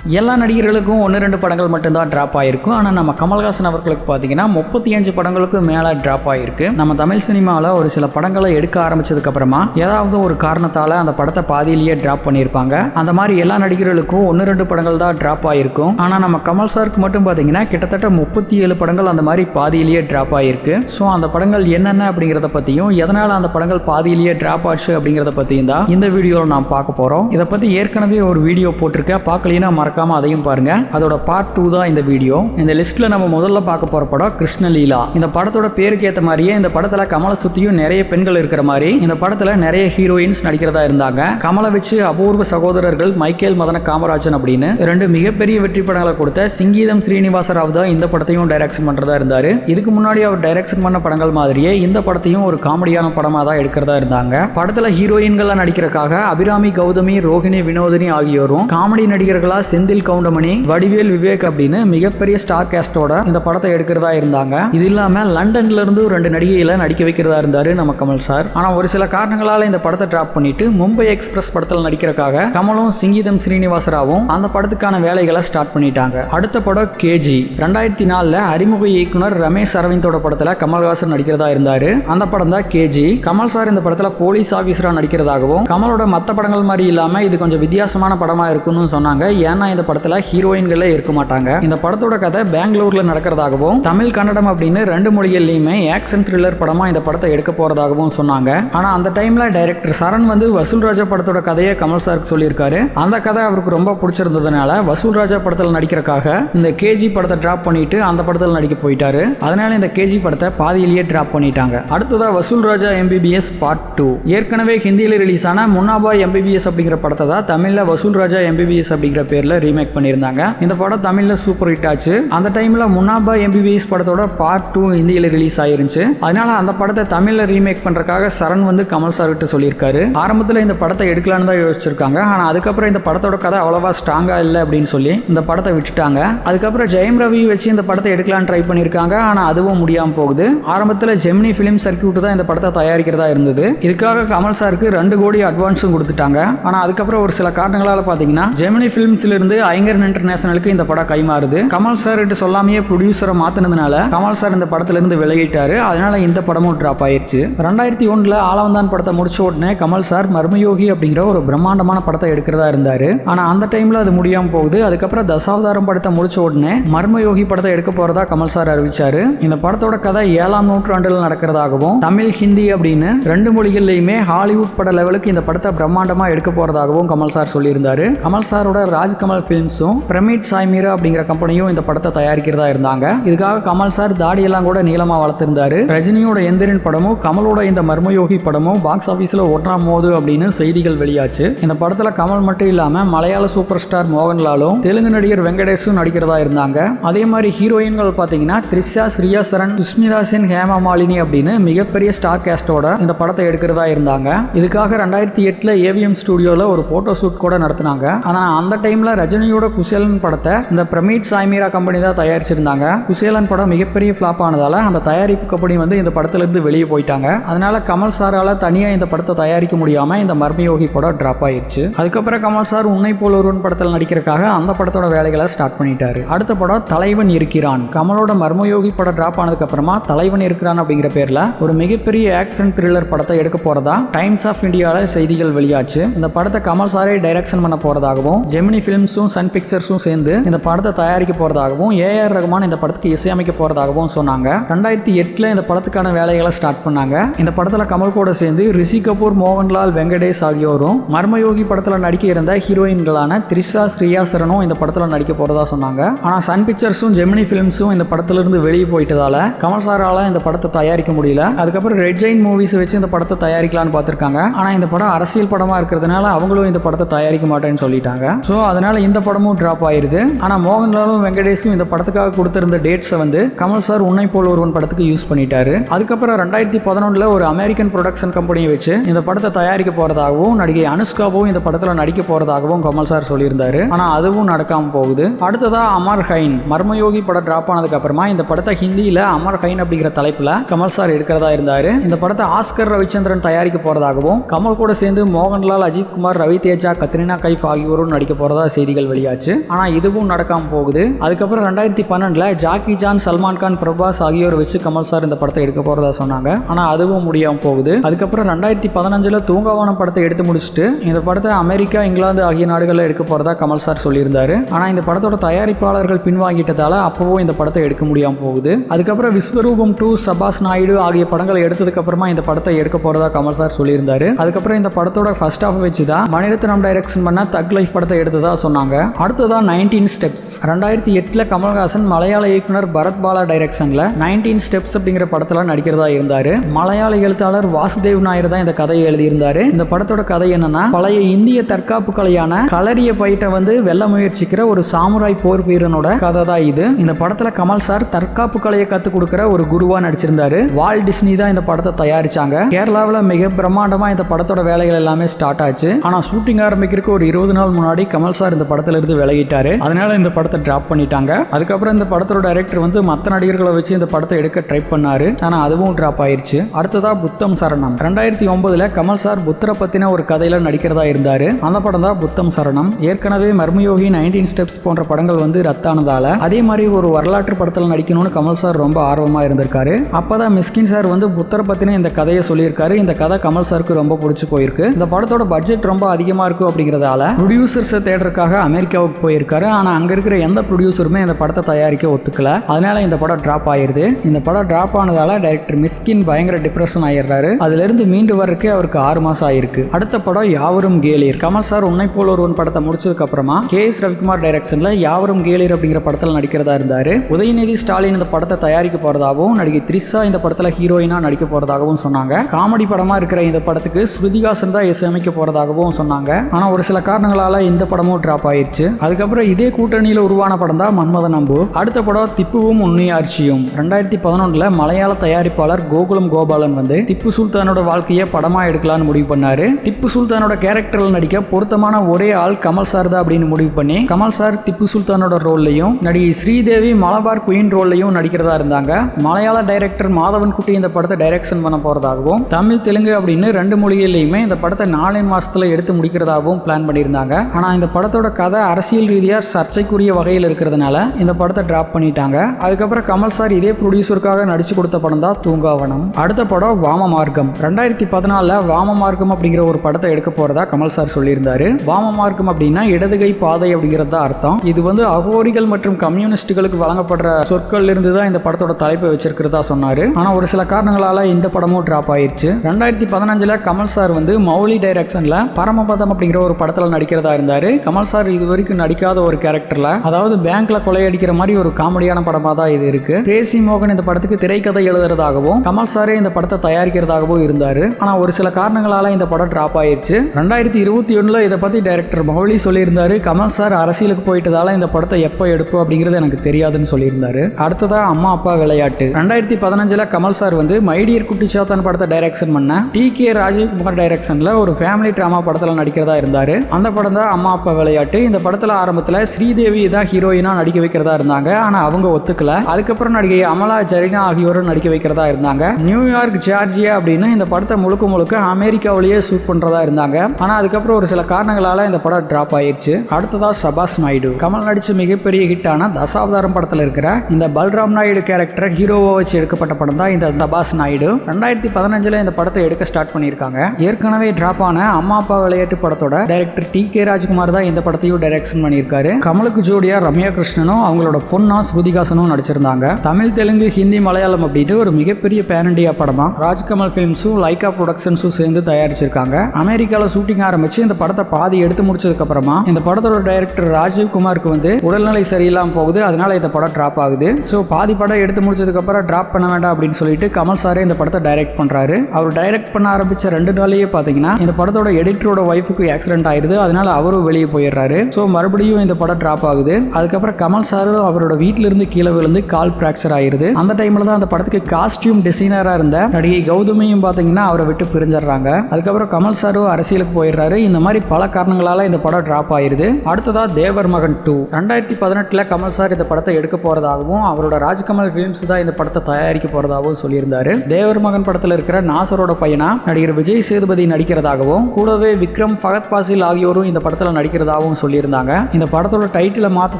எல்லா நடிகர்களுக்கும் ஒன்று ரெண்டு படங்கள் மட்டும்தான் ட்ராப் ஆகிருக்கும் ஆனால் நம்ம கமல்ஹாசன் அவர்களுக்கு பார்த்தீங்கன்னா முப்பத்தி அஞ்சு படங்களுக்கும் மேலே ட்ராப் ஆகிருக்கு நம்ம தமிழ் சினிமாவில் ஒரு சில படங்களை எடுக்க ஆரம்பிச்சதுக்கு அப்புறமா ஏதாவது ஒரு காரணத்தால் அந்த படத்தை பாதியிலேயே ட்ராப் பண்ணியிருப்பாங்க. அந்த மாதிரி எல்லா நடிகர்களுக்கும் ஒன்று ரெண்டு படங்கள் தான் ட்ராப் ஆகிருக்கும் ஆனால் நம்ம கமல் சாருக்கு மட்டும் பார்த்தீங்கன்னா கிட்டத்தட்ட முப்பத்தி ஏழு படங்கள் அந்த மாதிரி பாதியிலேயே ட்ராப் ஆகிருக்கு ஸோ அந்த படங்கள் என்னென்ன அப்படிங்கிறத பற்றியும் எதனால் அந்த படங்கள் பாதியிலேயே ட்ராப் ஆச்சு அப்படிங்கிறத பற்றியும் தான் இந்த வீடியோவில் நான் பார்க்க போகிறோம் இதை பற்றி ஏற்கனவே ஒரு வீடியோ போட்டிருக்கேன். பார்க்கலைன்னா மறக்காம அதையும் பாருங்க. அதோட பார்ட் டூ தான் இந்த வீடியோ இந்த லிஸ்ட்ல நம்ம முதல்ல பார்க்க போற படம் கிருஷ்ணலீலா. இந்த படத்தோட பேருக்கு ஏற்ற மாதிரியே இந்த படத்துல கமலை சுத்தியும் நிறைய பெண்கள் இருக்கிற மாதிரி இந்த படத்துல நிறைய ஹீரோயின்ஸ் நடிக்கிறதா இருந்தாங்க. கமலை வச்சு அபூர்வ சகோதரர்கள் மைக்கேல் மதன காமராஜன் அப்படின்னு. ரெண்டு மிகப்பெரிய வெற்றி படங்களை கொடுத்த சிங்கீதம் ஸ்ரீனிவாச ராவ் தான் இந்த படத்தையும் டைரக்ஷன் பண்றதா இருந்தாரு. இதுக்கு முன்னாடி அவர் டைரக்ஷன் பண்ண படங்கள் மாதிரியே இந்த படத்தையும் ஒரு காமெடியான படமா தான் எடுக்கிறதா இருந்தாங்க. படத்துல ஹீரோயின்களா நடிக்கிறதுக்காக அபிராமி கௌதமி ரோஹிணி வினோதினி ஆகியோரும் காமெடி நடிகர்களா செந்தில் கவுண்டமணி வடிவேல் விவேக் அப்படின்னு மிகப்பெரிய ஸ்டார் கேஸ்டோட இந்த படத்தை எடுக்கிறதா இருந்தாங்க. இது இல்லாம லண்டன்ல இருந்து ஒரு ரெண்டு நடிகையில நடிக்க வைக்கிறதா இருந்தாரு நம்ம கமல் சார் ஆனா ஒரு சில காரணங்களால இந்த படத்தை டிராப் பண்ணிட்டு மும்பை எக்ஸ்பிரஸ் படத்தில் நடிக்கிறக்காக கமலும் சிங்கீதம் ஸ்ரீனிவாசராவும் அந்த படத்துக்கான வேலைகளை ஸ்டார்ட் பண்ணிட்டாங்க. அடுத்த படம் கேஜி. ரெண்டாயிரத்தி நாலுல அறிமுக இயக்குனர் ரமேஷ் அரவிந்தோட படத்துல கமல்ஹாசன் நடிக்கிறதா இருந்தாரு. அந்த படம் தான் கேஜி. கமல் சார் இந்த படத்துல போலீஸ் ஆபீசரா நடிக்கிறதாகவும் கமலோட மற்ற படங்கள் மாதிரி இல்லாம இது கொஞ்சம் வித்தியாசமான படமா இருக்கும்னு சொன்னாங்க. ஏன்னா இந்த படத்துல ஹீரோயின்களே இருக்க மாட்டாங்க. இந்த படத்தோட கதை பெங்களூர்ல நடக்கிறதாகவும் தமிழ் கன்னடம் அப்படின்னு ரெண்டு மொழிகள்லையுமே ஆக்ஷன் த்ரில்லர் படமா இந்த படத்தை எடுக்க போறதாகவும் சொன்னாங்க. ஆனா அந்த டைம்ல டைரக்டர் சரண் வந்து வசூல் ராஜா படத்தோட கதையை கமல் சாருக்கு சொல்லியிருக்காரு. அந்த கதை அவருக்கு ரொம்ப பிடிச்சிருந்ததுனால வசூல் ராஜா படத்தில் நடிக்கிறக்காக இந்த கேஜி படத்தை டிராப் பண்ணிட்டு அந்த படத்தில் நடிக்க போயிட்டாரு. அதனால இந்த கேஜி படத்தை பாதியிலேயே டிராப் பண்ணிட்டாங்க. அடுத்ததா வசூல் ராஜா எம்பிபிஎஸ் பார்ட் டூ ஏற்கனவே ஹிந்தியில் ரிலீஸ் ஆன முன்னாபா எம்பிபிஎஸ் அப்படிங்கிற படத்தை தான் தமிழ்ல வசூல் ராஜா எம்பிபிஎஸ் அப்படிங்கிற பேர்ல ரீமேக் பண்ணியிருந்தாங்க. இந்த படம் தமிழ்ல சூப்பர் ஹிட் ஆச்சு. அந்த டைம்ல முன்னாபா எம்பிபிஎஸ் படத்தோட பார்ட் டூ ஹிந்தியில் ரிலீஸ் ஆயிருந்துச்சு. அதனால அந்த படத்தை தமிழ்ல ரீமேக் பண்றதுக்காக சரண் வந்து கமல் சார் கிட்ட சொல்லியிருக்காரு. ஆரம்பத்தில் இந்த படத்தை எடுக்கலான்னு தான் யோசிச்சிருக்காங்க. ஆனால் அதுக்கப்புறம் இந்த படத்தோட கதை அவ்வளவா ஸ்ட்ராங்காக இல்லை அப்படின்னு சொல்லி இந்த படத்தை விட்டுட்டாங்க. அதுக்கப்புறம் ஜெயம் ரவி வச்சு இந்த படத்தை எடுக்கலாம்னு ட்ரை பண்ணியிருக்காங்க. ஆனால் அதுவும் முடியாமல் போகுது. ஆரம்பத்தில் ஜெமினி ஃபிலிம் சர்க்கியூட் தான் இந்த படத்தை தயாரிக்கிறதா இருந்தது. இதுக்காக கமல் சாருக்கு ரெண்டு கோடி அட்வான்ஸும் கொடுத்துட்டாங்க. ஆனால் அதுக்கப்புறம் ஒரு சில காரணங்களால் பார்த்தீங்கன்னா ஜெமினி ஃபிலிம்ஸ்ல இருந்து ஐங்கரன் இன்டர்நேஷனலுக்கு இந்த படம் கைமாறுது. கமல் சார் என்று சொல்லாமையே ப்ரொடியூசரை மாத்தினதுனால கமல் சார் இந்த படத்துல இருந்து விலகிட்டாரு. அதனால இந்த படமும் டிராப் ஆயிருச்சு. ரெண்டாயிரத்தி ஒன்றுல ஆலவந்தான் படத்தை முடிச்ச உடனே கமல் சார் மர்மயோகி அப்படிங்கிற ஒரு பிரம்மாண்டமான படத்தை எடுக்கிறதா இருந்தாரு. ஆனா அந்த டைம்ல அது முடியாம போகுது. அதுக்கப்புறம் தசாவதாரம் படத்தை முடிச்ச உடனே மர்மயோகி படத்தை எடுக்க போறதா கமல் சார் அறிவிச்சாரு. இந்த படத்தோட கதை ஏழாம் நூற்றாண்டில் நடக்கிறதாகவும் தமிழ் ஹிந்தி அப்படின்னு ரெண்டு மொழிகள்லையுமே ஹாலிவுட் பட லெவலுக்கு இந்த படத்தை பிரம்மாண்டமா எடுக்க போறதாகவும் கமல் சார் சொல்லியிருந்தாரு. கமல் சாரோட ராஜ்கமல் ஃபிலிம்ஸும் பிரமிட் சாய்மீரா அப்படிங்கிற கம்பெனியும் இந்த படத்தை தயாரிக்கிறதா இருந்தாங்க. இதுக்காக கமல் சார் தாடியெல்லாம் கூட நீளமா வளர்த்திருந்தாரு. ரஜினியோட எந்திரன் படமும் கமலோட இந்த மர்மயோகி படமும் பாக்ஸ் ஆஃபீஸில் ஒன்றா மோது அப்படின்னு செய்திகள் வெளியாச்சு. இந்த படத்துல கமல் மட்டும் இல்லாம மலையாள சூப்பர் ஸ்டார் மோகன்லாலும் தெலுங்கு நடிகர் வெங்கடேஷும் நடிக்கிறதா இருந்தாங்க. அதே மாதிரி ஹீரோயின்கள் பார்த்தீங்கன்னா த்ரிஷா ஸ்ரீயா சரண் சுஷ்மிதா சென் ஹேமா மாலினி அப்படின்னு மிகப்பெரிய ஸ்டார் கேஸ்டோட இந்த படத்தை எடுக்கிறதா இருந்தாங்க. இதுக்காக ரெண்டாயிரத்தி எட்டுல ஏவிஎம் ஸ்டுடியோல ஒரு போட்டோ ஷூட் கூட நடத்தினாங்க. ஆனா அந்த டைம்ல ரஜினியோட குசேலன் படத்தை இந்த பிரமீட் சாய்மீரா கம்பெனி தான் தயாரிச்சிருந்தாங்க. குசேலன் படம் மிகப்பெரிய ஃபிளாப் ஆனதால அந்த தயாரிப்பு கம்பெனி வந்து இந்த படத்துல இருந்து வெளியே போயிட்டாங்க. அதனால கமல் சாரால தனியா இந்த படத்தை தயாரிக்க முடியாம இந்த மர்மயோகி படம் டிராப் ஆயிருச்சு. அதுக்கப்புறம் கமல் சார் உன்னை போல் ஒருவன் படத்தில் நடிக்கிறதுக்காக அந்த படத்தோட வேலைகளை ஸ்டார்ட் பண்ணிட்டாரு. அடுத்த படம் தலைவன் இருக்கிறான். கமலோட மர்மயோகி படம் டிராப் ஆனதுக்கு அப்புறமா தலைவன் இருக்கிறான் அப்படிங்கிற பேர்ல ஒரு மிகப்பெரிய ஆக்ஷன் த்ரில்லர் படத்தை எடுக்க போறதா டைம்ஸ் ஆஃப் இந்தியாவில் செய்திகள் வெளியாச்சு. இந்த படத்தை கமல் சாரே டைரக்ஷன் பண்ண போறதாகவும் ஜெமினி பிலிம்ஸும் சன் பிக்சர்ஸும் சேர்ந்து இந்த படத்தை தயாரிக்க போறதாகவும் ஏஆர் ரகுமான் இந்த படத்துக்கு இசையமைக்க போறதாகவும் சொன்னாங்க. ரெண்டாயிரத்தி எட்டுல இந்த படத்துக்கான வேலைகளை ஸ்டார்ட் பண்ணாங்க. இந்த படத்துல கமல் கூட சேர்ந்து ரிஷி கபூர் மோகன்லால் வெங்கடேஷ் ஆகியோரும் மர்மயோகி படத்துல நடிக்க இருந்த ஹீரோயின்களான த்ரிஷா ஸ்ரீயா சரணும் இந்த படத்துல நடிக்க போறதா சொன்னாங்க. ஆனா சன் பிக்சர்ஸும் ஜெமினி பிலிம்ஸும் இந்த படத்துல இருந்து வெளியே போயிட்டதால கமல் சாரால இந்த படத்தை தயாரிக்க முடியல. அதுக்கப்புறம் ரெட் ஜெயின் மூவிஸ் வச்சு இந்த படத்தை தயாரிக்கலாம்னு பார்த்துருக்காங்க. ஆனா இந்த படம் அரசியல் படமா இருக்கிறதுனால அவங்களும் இந்த படத்தை தயாரிக்க மாட்டேன்னு சொல்லிட்டாங்க. ஸோ அதனால இந்த படமும் டிராப் ஆயிருது. ஆனா மோகன்லாலும் வெங்கடேஷும் இந்த படத்துக்காக கொடுத்திருந்த டேட்ஸை வந்து கமல் சார் உன்னை போல் ஒருவன் படத்துக்கு யூஸ் பண்ணிட்டாரு. அதுக்கப்புறம் ரெண்டாயிரத்தி பதினொன்றில் ஒரு அமெரிக்கன் ப்ரொடக்ஷன் கம்பெனியை வச்சு இந்த படத்தை தயாரிக்க போறதாகவும் நடிகை அனுஷ்காவும் இந்த படத்தில் நடிக்க போறதாகவும் கமல் சார் சொல்லியிருந்தாரு. ஆனா அதுவும் நடக்காம போகுது. அடுத்ததா அமர் ஹைன். மர்மயோகி படம் டிராப் ஆனதுக்கு அப்புறமா இந்த படத்தை ஹிந்தியில அமர் ஹைன் அப்படிங்கிற தலைப்புல கமல் சார் எடுக்கிறதா இருந்தாரு. இந்த படத்தை ஆஸ்கர் ரவிச்சந்திரன் தயாரிக்க போறதாகவும் கமல் கூட சேர்ந்து மோகன்லால் அஜித் குமார் ரவி தேஜா கத்ரினா கைஃப் ஆகியோரும் நடிக்க போறதா செய்தி செய்திகள் வெளியாச்சு. ஆனால் இதுவும் நடக்காம போகுது. அதுக்கப்புறம் ரெண்டாயிரத்தி பன்னெண்டில் ஜாக்கி ஜான் சல்மான் கான் பிரபாஸ் ஆகியோர் வச்சு கமல் சார் இந்த படத்தை எடுக்க போகிறதா சொன்னாங்க. ஆனால் அதுவும் முடியாமல் போகுது. அதுக்கப்புறம் ரெண்டாயிரத்தி பதினஞ்சில் தூங்காவனம் படத்தை எடுத்து முடிச்சுட்டு இந்த படத்தை அமெரிக்கா இங்கிலாந்து ஆகிய நாடுகளில் எடுக்க போகிறதா கமல் சார் சொல்லியிருந்தாரு. ஆனால் இந்த படத்தோட தயாரிப்பாளர்கள் பின்வாங்கிட்டதால அப்பவும் இந்த படத்தை எடுக்க முடியாமல் போகுது. அதுக்கப்புறம் விஸ்வரூபம் டூ சபாஸ் நாயுடு ஆகிய படங்களை எடுத்ததுக்கு அப்புறமா இந்த படத்தை எடுக்க போறதா கமல் சார் சொல்லியிருந்தாரு. அதுக்கப்புறம் இந்த படத்தோட ஃபர்ஸ்ட் ஆஃப் வச்சு தான் மணிரத்னம் டைரக்ஷன் பண்ண தக் லைஃப் படத்தை எடுத்ததா சொன்னாங்க. அடுத்ததான் நைன்டீன் ஸ்டெப்ஸ் ரெண்டாயிரத்தி எட்டில் கமல்ஹாசன் மலையாள இயக்குனர் பரத் பாலா டைரக்ஷனில் நைன்டீன் ஸ்டெப்ஸ் அப்படிங்கிற படத்தில் நடிக்கிறதா இருந்தார். மலையாள எழுத்தாளர் வாசுதேவ் நாயர் தான் இந்த கதையை எழுதியிருந்தாரு. இந்த படத்தோட கதை என்னன்னா பழைய இந்திய தற்காப்பு கலையான களரிய பயிட்டை வந்து வெல்ல முயற்சிக்கிற ஒரு சாமுராய் போர் வீரனோட கதை தான் இது. இந்த படத்தில் கமல் சார் தற்காப்பு கலையை கற்றுக் கொடுக்குற ஒரு குருவா நடிச்சிருந்தாரு. வால் டிஸ்னி தான் இந்த படத்தை தயாரிச்சாங்க. கேரளாவில் மிக பிரம்மாண்டமாக இந்த படத்தோட வேலைகள் எல்லாமே ஸ்டார்ட் ஆச்சு. ஆனால் ஷூட்டிங் ஆரம்பிக்கிறதுக்கு ஒரு இருபது நாள் முன்னாடி கமல் சார் இந்த படத்துல இருந்து விலகிட்டாரு. அதனால இந்த படத்தை டிராப் பண்ணிட்டாங்க. அதுக்கப்புறம் இந்த படத்தோட டைரக்டர் வந்து மற்ற நடிகர்களை வச்சு இந்த படத்தை எடுக்க ட்ரை பண்ணாரு. ஆனால் அதுவும் டிராப் ஆயிருச்சு. அடுத்ததா புத்தம் சரணம் ரெண்டாயிரத்தி ஒன்பதுல கமல் சார் புத்தரை பத்தின ஒரு கதையில நடிக்கிறதா இருந்தாரு. அந்த படம் தான் புத்தம் சரணம் ஏற்கனவே மர்மயோகி நைன்டீன் ஸ்டெப்ஸ் போன்ற படங்கள் வந்து ரத்தானதால அதே மாதிரி ஒரு வரலாற்று படத்தில் நடிக்கணும்னு கமல் சார் ரொம்ப ஆர்வமா இருந்திருக்காரு. அப்பதான் மிஸ்கின் சார் வந்து புத்தரை பத்தின இந்த கதையை சொல்லியிருக்காரு. இந்த கதை கமல் சாருக்கு ரொம்ப பிடிச்சி போயிருக்கு. இந்த படத்தோட பட்ஜெட் ரொம்ப அதிகமா இருக்கும் அப்படிங்கிறதால ப்ரொடியூசர்ஸை தேடுறதுக்காக அமெரிக்காவுக்கு போயிருக்காரு. ஆனா அங்க இருக்கிற எந்த ப்ரொடியூசருமே இந்த படத்தை தயாரிக்க ஒத்துக்கல. அதனால இந்த படம் டிராப் ஆயிருது. இந்த படம் டிராப் ஆனதால டைரக்டர் மிஸ்கின் பயங்கர டிப்ரெஷன் ஆயிடுறாரு. அதுல இருந்து மீண்டு வர்றதுக்கு அவருக்கு ஆறு மாசம் ஆயிருக்கு. அடுத்த படம் யாவரும் கேலீர் கமல் சார் உன்னை போல் ஒருவன் படத்தை முடிச்சதுக்கு அப்புறமா கே எஸ் ரவிக்குமார் டைரக்ஷன்ல யாவரும் கேலீர் அப்படிங்கிற படத்தில் நடிக்கிறதா இருந்தாரு. உதயநிதி ஸ்டாலின் இந்த படத்தை தயாரிக்க போறதாகவும் நடிகை த்ரிஷா இந்த படத்துல ஹீரோயினா நடிக்க போறதாகவும் சொன்னாங்க. காமெடி படமா இருக்கிற இந்த படத்துக்கு ஸ்ருதிகாசன் தான் இசையமைக்க போறதாகவும் சொன்னாங்க. ஆனா ஒரு சில காரணங்களால இந்த படமும் டிராப் ஆயிருச்சு அதுக்கப்புறம் இதே கூட்டணியில் உருவான படம் தான் மன்மதன் அம்பு. அடுத்த படம் திப்புவும் உண்மையாட்சியும் ரெண்டாயிரத்தி பதினொன்றில் மலையாள தயாரிப்பாளர் கோகுலம் கோபாலன் வந்து திப்பு சுல்தானோட வாழ்க்கையை படமா எடுக்கலாம்னு முடிவு பண்ணாரு. திப்பு சுல்தானோட கேரக்டரில் நடிக்க பொருத்தமான ஒரே ஆள் கமல் சார் தான் அப்படின்னு முடிவு பண்ணி கமல் சார் திப்பு சுல்தானோட ரோல்லையும் நடிகை ஸ்ரீதேவி மலபார் குயின் ரோல்லையும் நடிக்கிறதா இருந்தாங்க. மலையாள டைரக்டர் மாதவன் குட்டி இந்த படத்தை டைரக்ஷன் பண்ண போறதாகவும் தமிழ் தெலுங்கு அப்படின்னு ரெண்டு மொழிகள்லையுமே இந்த படத்தை நாலே மாசத்துல எடுத்து முடிக்கிறதாகவும் பிளான் பண்ணியிருந்தாங்க. ஆனா இந்த படத்தோட கதை அரசியல் ரீதியாக சர்ச்சைக்குரிய வகையில் இருக்கிறதுனால இந்த படத்தை டிராப் பண்ணிட்டாங்க. அதுக்கப்புறம் கமல் சார் இதே ப்ரொடியூசருக்காக நடிச்சு கொடுத்த படம் தான் தூங்காவனம். அடுத்த படம் வாம மார்க்கம் ரெண்டாயிரத்தி பதினாலில் வாம மார்க்கம் அப்படிங்கிற ஒரு படத்தை எடுக்க போறதா கமல் சார் சொல்லியிருந்தாரு. வாம மார்க்கம் அப்படின்னா இடதுகை பாதை அப்படிங்கிறது தான் அர்த்தம். இது வந்து அகோரிகள் மற்றும் கம்யூனிஸ்டுகளுக்கு வழங்கப்படுற சொற்கள் இருந்து தான் இந்த படத்தோட தலைப்பை வச்சிருக்கிறதா சொன்னாரு. ஆனால் ஒரு சில காரணங்களால இந்த படமும் டிராப் ஆயிருச்சு. ரெண்டாயிரத்தி பதினஞ்சில் கமல் சார் வந்து மௌலி டைரக்ஷன்ல பரமபதம் அப்படிங்கிற ஒரு படத்தில் நடிக்கிறதா இருந்தாரு. கமல் சார் இது வரைக்கும் நடிக்காத ஒரு கேரக்டர்ல அதாவது பேங்க்ல கொள்ளையடிக்கிற மாதிரி ஒரு காமெடியான படமா தான் இது இருக்கு. பேசி மோகன் இந்த படத்துக்கு திரைக்கதை எழுதுறதாகவும் கமல் சாரே இந்த படத்தை தயாரிக்கிறதாகவும் இருந்தாரு. ஆனா ஒரு சில காரணங்களால இந்த படம் டிராப் ஆயிடுச்சு ரெண்டாயிரத்தி இருபத்தி ஒண்ணுல இதை பத்தி டைரக்டர் மௌலி சொல்லியிருந்தாரு. கமல் சார் அரசியலுக்கு போயிட்டதால இந்த படத்தை எப்போ எடுப்போம் அப்படிங்கிறது எனக்கு தெரியாதுன்னு சொல்லியிருந்தாரு. அடுத்ததா அம்மா அப்பா விளையாட்டு. ரெண்டாயிரத்தி பதினஞ்சுல கமல் சார் வந்து மைடியர் குட்டிச்சாத்தான் படத்தை டைரக்ஷன் பண்ண டி கே ராஜீவ்குமார் டைரக்ஷன்ல ஒரு ஃபேமிலி ட்ராமா படத்துல நடிக்கிறதா இருந்தாரு. அந்த படம் தான் அம்மா அப்பா விளையாட்டு. இந்த படத்துல ஆரம்பத்துல ஸ்ரீதேவி தான் ஹீரோயினா நடிக்க வைக்கிறதா இருந்தாங்க. ஆனா அவங்க ஒத்துக்கல. அதுக்கப்புறம் நடிகை அமலா ஜரினா ஆகியோரும் நடிக்க வைக்கிறதா இருந்தாங்க. நியூயார்க் ஜார்ஜியா அப்படின்னு இந்த படத்தை முழுக்க முழுக்க அமெரிக்காவிலேயே ஷூட் பண்றதா இருந்தாங்க. ஆனா அதுக்கப்புறம் ஒரு சில காரணங்களால இந்த படம் டிராப் ஆயிருச்சு. அடுத்ததா சபாஸ் நாயுடு. கமல் நடிச்ச மிகப்பெரிய ஹிட்டான தசாவதாரம் படத்துல இருக்கிற இந்த பல்ராம் நாயுடு கேரக்டரை ஹீரோவா வச்சு எடுக்கப்பட்ட படம் தான் இந்த தபாஸ் நாயுடு. ரெண்டாயிரத்தி பதினஞ்சுல இந்த படத்தை எடுக்க ஸ்டார்ட் பண்ணியிருக்காங்க. ஏற்கனவே டிராப் ஆன அம்மா அப்பா விளையாட்டு படத்தோட டைரக்டர் டி கே ராஜ்குமார் தான் இந்த படத்தையும் டைரக்ஷன் பண்ணியிருக்காரு. கமலுக்கு ஜோடியா ரம்யா கிருஷ்ணனும் அவங்களோட பொண்ணா ஸ்ருதிகாசனும் நடிச்சிருந்தாங்க. தமிழ் தெலுங்கு ஹிந்தி மலையாளம் அப்படின்ட்டு ஒரு மிகப்பெரிய பேன் இண்டியா படமா ராஜ்கமல் ஃபிலிம்ஸும் லைகா ப்ரொடக்ஷன்ஸும் சேர்ந்து தயாரிச்சிருக்காங்க. அமெரிக்காவில் ஷூட்டிங் ஆரம்பிச்சு இந்த படத்தை பாதி எடுத்து முடிச்சதுக்கு அப்புறமா இந்த படத்தோட டைரக்டர் ராஜீவ் குமாருக்கு வந்து உடல்நிலை சரியில்லாம போகுது அதனால இந்த படம் டிராப் ஆகுது. ஸோ பாதி படம் எடுத்து முடிச்சதுக்கு அப்புறம் டிராப் பண்ண வேண்டாம் அப்படின்னு சொல்லிட்டு கமல் சாரே இந்த படத்தை டைரக்ட் பண்றாரு. அவர் டைரக்ட் பண்ண ஆரம்பிச்ச ரெண்டு நாளையே பார்த்தீங்கன்னா இந்த படத்தோட எடிட்டரோட ஒய்ஃபுக்கு ஆக்சிடென்ட் ஆயிருது அதனால அவரும் வெளியே போயிடுறாரு. ஸோ மறுபடியும் இந்த படம் டிராப் ஆகுது. அதுக்கப்புறம் கமல் சாரும் அவரோட வீட்டில இருந்து கீழே விழுந்து கால் ஃப்ராக்சர் ஆயிருது. அந்த டைம்ல தான் அந்த படத்துக்கு காஸ்டியூம் டிசைனரா இருந்த நடிகை கௌதமியும் பார்த்தீங்கன்னா அவரை விட்டு பிரிஞ்சிடுறாங்க. அதுக்கப்புறம் கமல் சாரும் அரசியலுக்கு போயிடுறாரு. இந்த மாதிரி பல காரணங்களால இந்த படம் டிராப் ஆயிருது. அடுத்ததா தேவர் மகன் டூ ரெண்டாயிரத்தி பதினெட்டுல கமல் சார் இந்த படத்தை எடுக்க போறதாகவும் அவரோட ராஜ்கமல் ஃபிலிம்ஸ் தான் இந்த படத்தை தயாரிக்க போறதாகவும் சொல்லியிருந்தாரு. தேவர் மகன் படத்துல இருக்கிற நாசரோட பையனா நடிகர் விஜய் சேதுபதி நடிக்கிறதாகவும் கூடவே விக்ரம் ஃபகத் பாசில் ஆகியோரும் இந்த படத்துல நடிக்கிறதாகவும் போகிறதாகவும் சொல்லியிருந்தாங்க. இந்த படத்தோட டைட்டிலை மாற்ற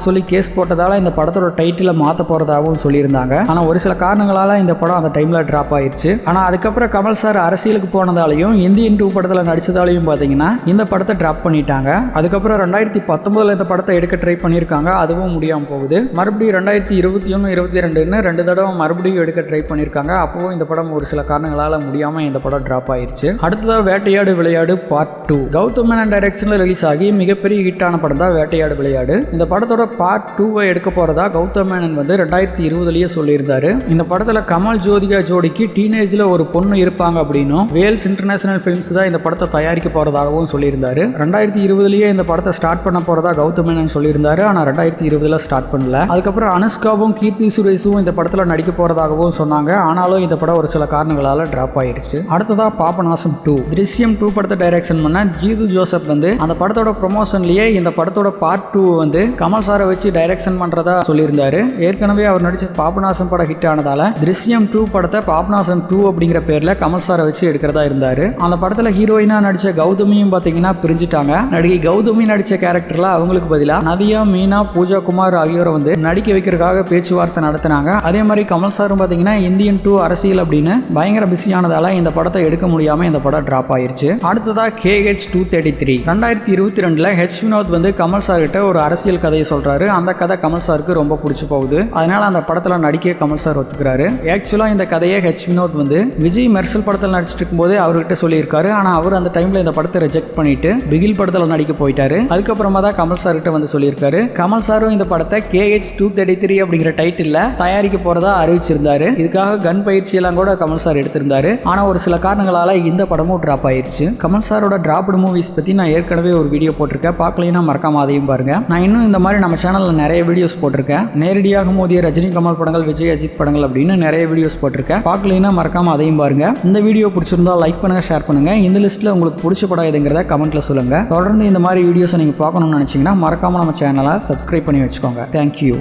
சொல்லி கேஸ் போட்டதால் இந்த படத்தோட டைட்டிலை மாற்ற போகிறதாகவும் சொல்லியிருந்தாங்க. ஆனால் ஒரு சில காரணங்களால் இந்த படம் அந்த டைமில் ட்ராப் ஆயிடுச்சு ஆனால் அதுக்கப்புறம் கமல் சார் அரசியலுக்கு போனதாலையும் இந்தியன் டூ படத்தில் நடித்ததாலையும் பார்த்தீங்கன்னா இந்த படத்தை ட்ராப் பண்ணிட்டாங்க. அதுக்கப்புறம் ரெண்டாயிரத்தி பத்தொன்பதில் இந்த படத்தை எடுக்க ட்ரை பண்ணியிருக்காங்க. அதுவும் முடியாமல் போகுது. மறுபடியும் ரெண்டாயிரத்தி இருபத்தி ஒன்று இருபத்தி ரெண்டுன்னு ரெண்டு தடவை மறுபடியும் எடுக்க ட்ரை பண்ணியிருக்காங்க. அப்போவும் இந்த படம் ஒரு சில காரணங்களால் முடியாமல் இந்த படம் ட்ராப் ஆயிடுச்சு அடுத்ததாக வேட்டையாடு விளையாடு பார்ட் டூ கௌதம் மேனன் டைரக்ஷனில் ரிலீஸ் ஆகி மிகப்பெரிய வெளியான படம் தான் வேட்டையாடு விளையாடு. இந்த படத்தோட பார்ட் டூவை எடுக்க போகிறதா கௌதம் மேனன் வந்து ரெண்டாயிரத்தி இருபதுலேயே சொல்லியிருந்தாரு. இந்த படத்தில் கமல் ஜோதிகா ஜோடிக்கு டீனேஜில் ஒரு பொண்ணு இருப்பாங்க அப்படின்னும் வேல்ஸ் இன்டர்நேஷனல் ஃபிலிம்ஸ் தான் இந்த படத்தை தயாரிக்க போகிறதாகவும் சொல்லியிருந்தாரு. ரெண்டாயிரத்தி இருபதுலேயே இந்த படத்தை ஸ்டார்ட் பண்ண போகிறதா கௌதம் மேனன் சொல்லியிருந்தாரு. ஆனால் ரெண்டாயிரத்தி இருபதுல ஸ்டார்ட் பண்ணல. அதுக்கப்புறம் அனுஷ்காவும் கீர்த்தி சுரேஷும் இந்த படத்தில் நடிக்க போகிறதாகவும் சொன்னாங்க. ஆனாலும் இந்த படம் ஒரு சில காரணங்களால் ட்ராப் ஆயிடுச்சு அடுத்ததாக பாபநாசம் டூ திருஷ்யம் டூ படத்தை டைரக்ஷன் பண்ண ஜீது ஜோசப் வந்து அந்த படத்தோட ப்ரொமோஷன்லயே இந்த படத்தோட பார்ட் டூ வந்து கமல் சாரை வச்சு டைரக்ஷன் பண்ணுறதா சொல்லியிருந்தாரு. ஏற்கனவே அவர் நடிச்ச பாபநாசம் படம் ஹிட் ஆனதால திருஷ்யம் டூ படத்தை பாபநாசம் டூ அப்படிங்கிற பேரில் கமல் சாரை வச்சு எடுக்கிறதா இருந்தார். அந்த படத்தில் ஹீரோயினாக நடித்த கௌதமியும் பார்த்தீங்கன்னா பிரிஞ்சுட்டாங்க. நடிகை கௌதமி நடித்த கேரக்டரில் அவங்களுக்கு பதிலாக நதியா மீனா பூஜா குமார் ஆகியோரை வந்து நடிக்க வைக்கிறதுக்காக பேச்சுவார்த்தை நடத்தினாங்க. அதே மாதிரி கமல் சாரும் பார்த்தீங்கன்னா இந்தியன் டூ அரசியல் அப்படின்னு பயங்கர பிஸியானதால இந்த படத்தை எடுக்க முடியாமல் இந்த படம் ட்ராப் ஆயிருச்சு. அடுத்ததாக கேஹெச் டூ தேர்ட்டி த்ரீ ரெண்டாயிரத்தி இருபத்தி ரெண்டில் ஹெச் வினோத் வந்து கமல் சார் கிட்ட ஒரு அரசியல் கதையை சொல்கிறாரு அந்த கதை கமல் சாருக்கு ரொம்ப பிடிச்சி போகுது. அதனால அந்த படத்தில் நடிக்க கமல் சார் ஒத்துக்கிறாரு. ஆக்சுவலாக இந்த கதையை ஹெச் வினோத் வந்து விஜய் மெர்சல் படத்தில் நடிச்சிட்டு இருக்கும்போதே அவர்கிட்ட சொல்லியிருக்காரு. ஆனால் அவர் அந்த டைமில் இந்த படத்தை ரிஜெக்ட் பண்ணிட்டு பிகில் படத்தில் நடிக்க போயிட்டாரு. அதுக்கப்புறமா தான் கமல் சார் கிட்ட வந்து சொல்லியிருக்காரு. கமல் சாரும் இந்த படத்தை கேஹெச் டூ தேர்ட்டி த்ரீ அப்படிங்கிற டைட்டில் தயாரிக்க போகிறதா அறிவிச்சிருந்தாரு. இதுக்காக கன் பயிற்சி எல்லாம் கூட கமல் சார் எடுத்திருந்தாரு. ஆனால் ஒரு சில காரணங்களால் இந்த படமும் ட்ராப் ஆயிருச்சு. கமல் சாரோட டிராப்டு மூவிஸ் பற்றி நான் ஏற்கனவே ஒரு வீடியோ போட்டிருக்கேன். பார்க்கலைன்னா மறக்காம அதையும் பாருங்க. நான் இன்னும் இந்த மாதிரி நம்ம சேனலில் நிறைய வீடியோஸ் போட்டிருக்கேன். நேரடியாக மோதிய ரஜினி கமல் படங்கள் விஜய் அஜித் படங்கள் அப்படின்னு நிறைய வீடியோஸ் போட்டிருக்கேன். பார்க்கலைன்னா மறக்காம அதையும் பாருங்க. இந்த வீடியோ பிடிச்சிருந்தா லைக் பண்ணுங்க ஷேர் பண்ணுங்க. இந்த லிஸ்ட்டில் உங்களுக்கு பிடிச்ச படம் எதுங்கிறத கமெண்ட்ல சொல்லுங்க. தொடர்ந்து இந்த மாதிரி வீடியோஸை நீங்கள் பார்க்கணும்னு நினச்சிங்கன்னா மறக்காம நம்ம சேனலை சப்ஸ்கிரைப் பண்ணி வச்சுக்கோங்க. தேங்க்யூ